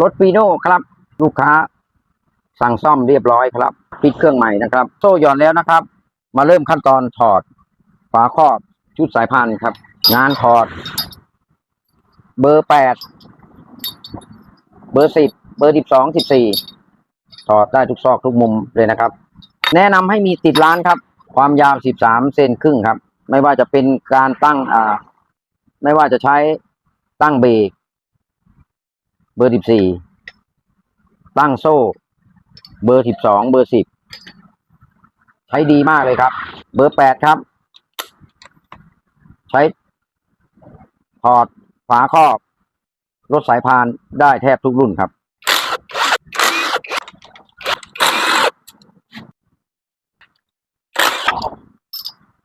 รถฟีโน่ครับ ลูกค้า สั่งซ่อมเรียบร้อยครับปิดเครื่องใหม่นะครับ โซ่หย่อนแล้วนะครับ มาเริ่มขั้นตอนถอดฝาครอบชุดสายพานครับ งานถอด เบอร์แปดเบอร์สิบเบอร์สิบสองสิบสี่ถอดได้ทุกซอกทุกมุมเลยนะครับ แนะนำให้มีติดร้านครับ ความยาวสิบสามเซนครึ่งครับ ไม่ว่าจะเป็นการตั้งอ่า ไม่ว่าจะใช้ตั้งเบรก เบอร์สิบสี่ตั้งโซ่ เบอร์สิบสองเบอร์สิบใช้ดีมากเลยครับ เบอร์แปดครับ ใช้ถอดฝาครอบรถสายพานได้แทบทุกรุ่นครับ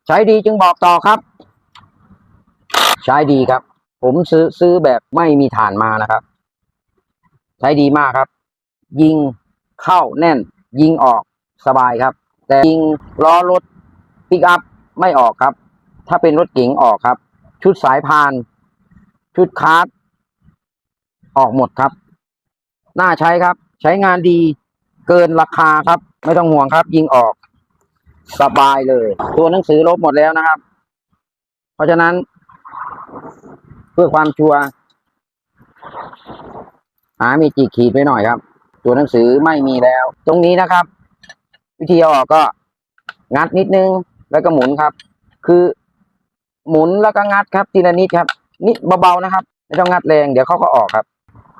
ใช้ดีจึงบอกต่อครับ ใช้ดีครับ ผมซื้อซื้อแบบไม่มีฐานมานะครับ ใช้ดีมากครับ ยิงเข้าแน่น ยิงออกสบายครับ แต่ยิงล้อรถปิกอัพไม่ออกครับ ถ้าเป็นรถเก๋งออกครับ ชุดสายพาน ชุดคาร์ดออกหมดครับ น่าใช้ครับ ใช้งานดีเกินราคาครับ ไม่ต้องห่วงครับ ยิงออกสบายเลย ตัวหนังสือลบหมดแล้วนะครับ เพราะฉะนั้น เพื่อความชัวร์ หามีจีขีดไว้หน่อยครับ ตัวหนังสือไม่มีแล้ว ตรงนี้นะครับ วิธีเอาออกก็งัดนิดนึงแล้วก็หมุนครับ คือหมุนแล้วก็งัดครับทีละนิดครับ นิดเบาๆนะครับไม่ต้องงัดแรงเดี๋ยวเขาก็ออกครับ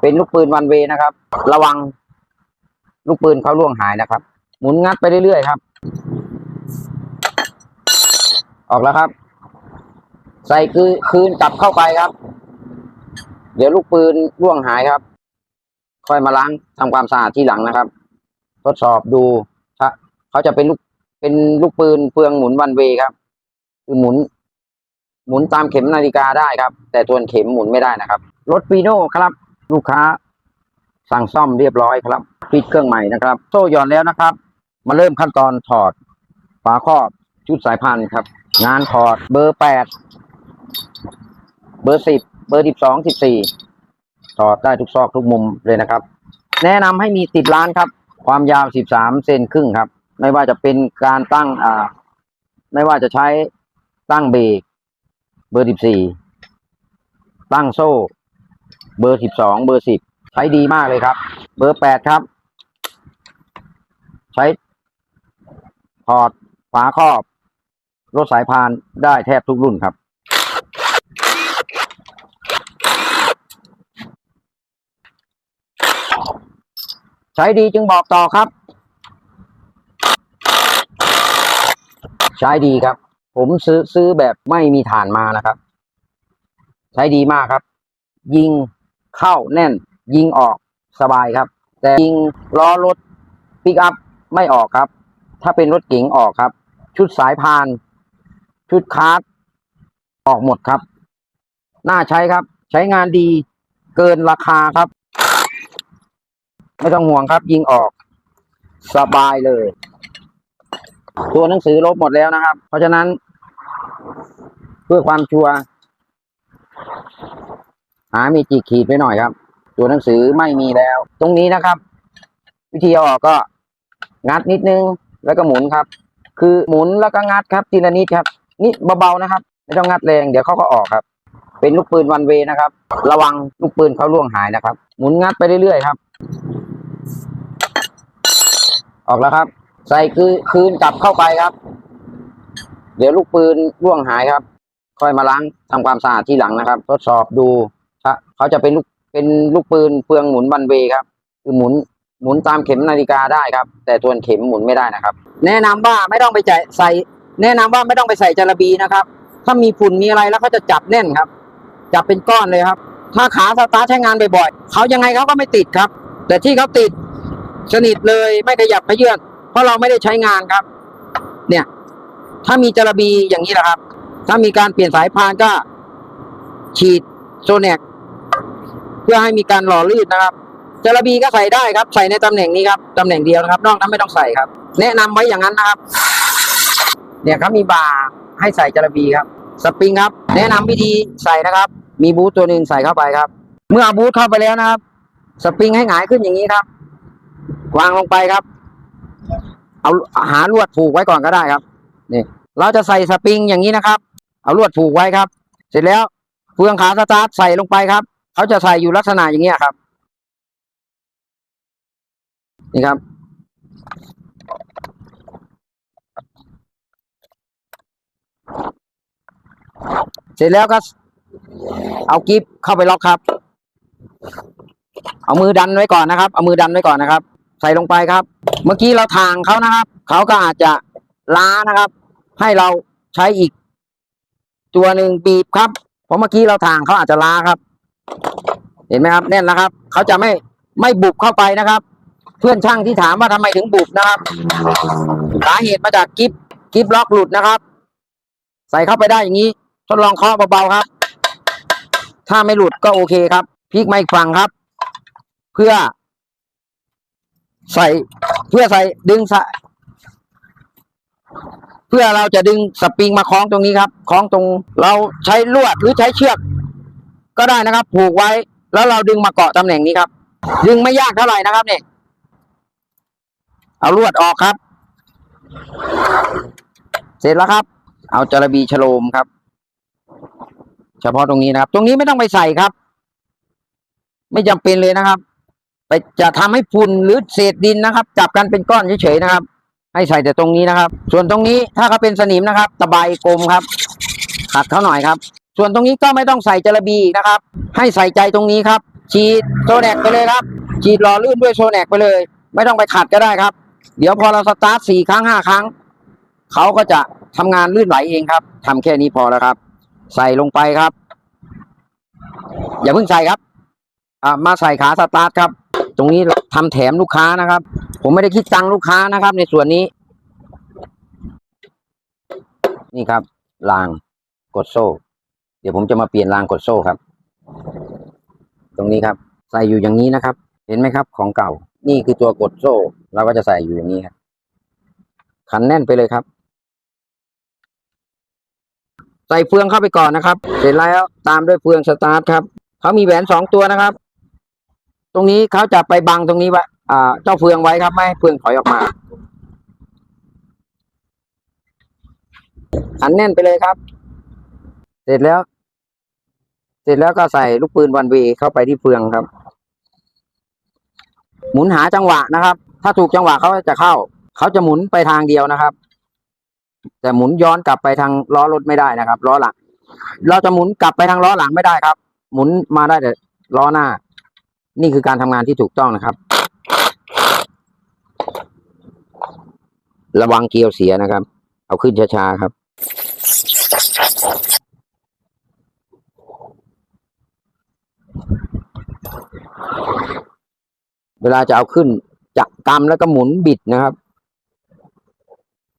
เป็นลูกปืนวันเวนะครับ ระวังลูกปืนเขาล่วงหายนะครับ หมุนงัดไปเรื่อยๆครับ ออกแล้วครับ ใส่คือคืนกลับเข้าไปครับ เดี๋ยวลูกปืนร่วงหายครับ ค่อยมาล้างทำความสะอาดที่หลังนะครับ ทดสอบดูเขาจะเป็นลูกเป็นลูกปืนเฟืองหมุนวันเวครับคือหมุน หมุนตามเข็มนาฬิกาได้ครับ แต่ตัวเข็มหมุนไม่ได้นะครับรถฟีโน่ครับ ลูกค้าสั่งซ่อมเรียบร้อยครับปิดเครื่องใหม่นะครับ โซ่หย่อนแล้วนะครับ มาเริ่มขั้นตอนถอดฝาครอบชุดสายพานครับ งานถอดเบอร์แปดเบอร์สิบเบอร์สิบสองสิบสี่ ถอดได้ทุกซอกทุกมุมเลยนะครับ แนะนำให้มีติดร้านครับ ความยาวสิบสามเซนครึ่งครับ ไม่ว่าจะเป็นการตั้งอ่า ไม่ว่าจะใช้ตั้งเบรกเบอร์สิบสี่ตั้งโซ่ เบอร์สิบสองเบอร์สิบใช้ดีมากเลยครับ เบอร์แปดครับ ใช้ถอดฝาครอบรถสายพานได้แทบทุกรุ่นครับ ใช้ดีจึงบอกต่อครับ ใช้ดีครับ ผมซื้อซื้อแบบไม่มีฐานมานะครับ ใช้ดีมากครับ ยิงเข้าแน่น ยิงออกสบายครับ แต่ยิงล้อรถปิกอัพไม่ออกครับ ถ้าเป็นรถเก๋งออกครับ ชุดสายพาน ชุดคาร์ดออกหมดครับ น่าใช้ครับ ใช้งานดีเกินราคาครับ ไม่ต้องห่วงครับ ยิงออก สบายเลย ตัวหนังสือลบหมดแล้วนะครับ เพราะฉะนั้น เพื่อความชัวร์หามีจีขีดไว้หน่อยครับ ตัวหนังสือไม่มีแล้ว ตรงนี้นะครับ วิธีเอาออกก็งัดนิดนึงแล้วก็หมุนครับ คือหมุนแล้วก็งัดครับทีละนิดครับ นิดเบาๆนะครับ ไม่ต้องงัดแรงเดี๋ยวเขาก็ออกครับ เป็นลูกปืนวันเวนะครับ ระวังลูกปืนเขาล่วงหายนะครับ หมุนงัดไปเรื่อยๆครับ ออกแล้วครับ ใส่คือคืนกลับเข้าไปครับ เดี๋ยวลูกปืนร่วงหายครับ ค่อยมาล้างทำความสะอาดที่หลังนะครับ ทดสอบดูถ้าเขาจะเป็นลูกเป็นลูกปืนเฟืองหมุนวันเวครับ คือหมุนหมุนตามเข็มนาฬิกาได้ครับ แต่ตัวเข็มหมุนไม่ได้นะครับ แนะนำว่าไม่ต้องไปใส่ใส่แนะนำว่าไม่ต้องไปใส่จระบีนะครับ ถ้ามีฝุ่นมีอะไรแล้วเขาจะจับแน่นครับ จับเป็นก้อนเลยครับ ถ้าขาสตาร์ทใช้งานบ่อยๆเขายังไงเขาก็ไม่ติดครับ แต่ที่เขาติดสนิทเลยไม่ขยับขยื่นเพราะเราไม่ได้ใช้งานครับ เนี่ย ถ้ามีจระบีอย่างนี้แหละครับ ถ้ามีการเปลี่ยนสายพานก็ ฉีดโซเนกเพื่อให้มีการหล่อลื่นนะครับจระบีก็ใส่ได้ครับ ใส่ในตำแหน่งนี้ครับตำแหน่งเดียวนะครับ นอกนั้นไม่ต้องใส่ครับ แนะนำไว้อย่างนั้นนะครับ เนี่ยครับมีบาร์ให้ใส่จระบีครับ สปริงครับ แนะนำวิธีใส่นะครับ มีบูทตัวหนึ่งใส่เข้าไปครับ เมื่อเอาบูทเข้าไปแล้วนะครับ สปริงให้หงายขึ้นอย่างนี้ครับ วางลงไปครับ เอาหาลวดผูกไว้ก่อนก็ได้ครับนี่เราจะใส่สปริงอย่างนี้นะครับ เอาลวดผูกไว้ครับ เสร็จแล้วเฟืองขาสตาร์ทใส่ลงไปครับเขาจะใส่อยู่ลักษณะอย่างนี้ยครับ นี่ครับ เสร็จแล้วก็เอากิฟเข้าไปล็อกครับ เอามือดันไว้ก่อนนะครับ เอามือดันไว้ก่อนนะครับ ใส่ลงไปครับ เมื่อกี้เราทางเขานะครับ เขาก็อาจจะล้านะครับ ให้เราใช้อีก ตัวหนึ่งบีบครับเพราะเมื่อกี้เราทางเขาอาจจะล้าครับ เห็นไหมครับแน่นแล้วครับ เขาจะไม่ไม่บุบเข้าไปนะครับ เพื่อนช่างที่ถามว่าทำไมถึงบุบนะครับสาเหตุมาจากกิฟกิฟล็อกหลุดนะครับ ใส่เข้าไปได้อย่างนี้ ทดลองเคาะเบาๆครับ ถ้าไม่หลุดก็โอเคครับพลิกมาอีกฝั่งครับ เพื่อ ใส่เพื่อใส่ดึงสะเพื่อเราจะดึงสปริงมาคล้องตรงนี้ครับคล้องตรง เราใช้ลวดหรือใช้เชือก ก็ได้นะครับ ผูกไว้ แล้วเราดึงมาเกาะตำแหน่งนี้ครับ ดึงไม่ยากเท่าไหร่นะครับเนี่ยเอาลวดออกครับ เสร็จแล้วครับ เอาจระบีฉโลมครับ เฉพาะตรงนี้นะครับ ตรงนี้ไม่ต้องไปใส่ครับ ไม่จำเป็นเลยนะครับ ไปจะทำให้ฝุ่นหรือเศษดินนะครับ จับกันเป็นก้อนเฉยๆนะครับ ให้ใส่แต่ตรงนี้นะครับ ส่วนตรงนี้ถ้าเขาเป็นสนิมนะครับตะไบกลมครับขัดเขาหน่อยครับ ส่วนตรงนี้ก็ไม่ต้องใส่จระบีนะครับ ให้ใส่ใจตรงนี้ครับ ฉีดโซแนกไปเลยครับ ฉีดหล่อลื่นด้วยโซแนกไปเลย ไม่ต้องไปขัดก็ได้ครับ เดี๋ยวพอเราสตาร์ทสี่ครั้งห้าครั้งเขาก็จะทำงานลื่นไหลเองครับทำแค่นี้พอแล้วครับ ใส่ลงไปครับ อย่าเพิ่งใส่ครับ อ่ามาใส่ขาสตาร์ทครับ ตรงนี้ทำแถมลูกค้านะครับ ผมไม่ได้คิดตังลูกค้านะครับ ในส่วนนี้ นี่ครับรางกดโซ่ เดี๋ยวผมจะมาเปลี่ยนรางกดโซ่ครับ ตรงนี้ครับ ใส่อยู่อย่างนี้นะครับ เห็นไหมครับ ของเก่า นี่คือตัวกดโซ่เราก็จะใส่อยู่อย่างนี้ครับขันแน่นไปเลยครับ ใส่เฟืองเข้าไปก่อนนะครับ เสร็จแล้วตามด้วยเฟืองสตาร์ทครับเขามีแหวนสองตัวนะครับ ตรงนี้เขาจะไปบังตรงนี้ไว้อ่าเจ้าเฟืองไว้ครับ ไม่ให้เฟืองถอยออกมาอันแน่นไปเลยครับ เสร็จแล้ว เสร็จแล้วก็ใส่ลูกปืนวันเวเข้าไปที่เฟืองครับ หมุนหาจังหวะนะครับ ถ้าถูกจังหวะเขาจะเข้า เขาจะหมุนไปทางเดียวนะครับ แต่หมุนย้อนกลับไปทางล้อรถไม่ได้นะครับล้อหลัง เราจะหมุนกลับไปทางล้อหลังไม่ได้ครับ หมุนมาได้แต่ล้อหน้า นี่คือการทำงานที่ถูกต้องนะครับ ระวังเกลียวเสียนะครับ เอาขึ้นช้าๆครับ เวลาจะเอาขึ้นจะกำแล้วก็หมุนบิดนะครับ